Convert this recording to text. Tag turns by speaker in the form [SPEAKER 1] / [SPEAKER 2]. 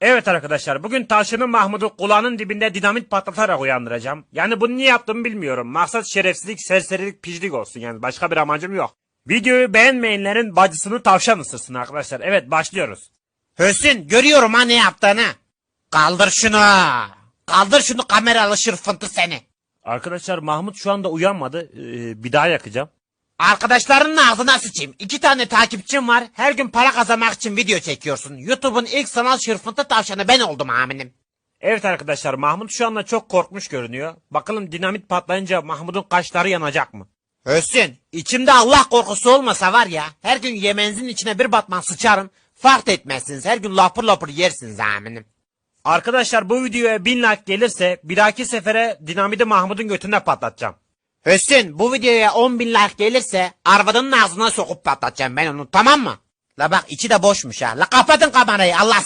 [SPEAKER 1] Evet arkadaşlar bugün Tavşan'ın Mahmut'u kulağının dibinde dinamit patlatarak uyandıracağım. Yani bunu niye yaptım bilmiyorum. Maksat şerefsizlik, serserilik, pijlik olsun yani başka bir amacım yok. Videoyu beğenmeyenlerin bacısını tavşan ısırsın arkadaşlar. Evet başlıyoruz.
[SPEAKER 2] Hüsnü görüyorum ha ne yaptığını. Kaldır şunu. Kaldır şunu kameralı şırfıntı seni.
[SPEAKER 1] Arkadaşlar Mahmut şu anda uyanmadı. Ee, bir daha yakacağım.
[SPEAKER 2] Arkadaşlarının ağzına sıçayım. İki tane takipçim var. Her gün para kazanmak için video çekiyorsun. YouTube'un ilk sanal şırfıntı tavşanı ben oldum aminim.
[SPEAKER 1] Evet arkadaşlar Mahmut şu anda çok korkmuş görünüyor. Bakalım dinamit patlayınca Mahmut'un kaşları yanacak mı?
[SPEAKER 2] Hüsnü içimde Allah korkusu olmasa var ya her gün yemeğinizin içine bir batman sıçarım. Fark etmezsiniz her gün lapır lapır yersiniz aminim.
[SPEAKER 1] Arkadaşlar bu videoya 1000 like gelirse bir dahaki sefere dinamiti Mahmut'un götüne patlatacağım.
[SPEAKER 2] Hüsnü bu videoya 10 bin like gelirse arvadının ağzına sokup patlatacağım ben onu tamam mı? La bak içi de boşmuş ha. La kapatın kamerayı Allah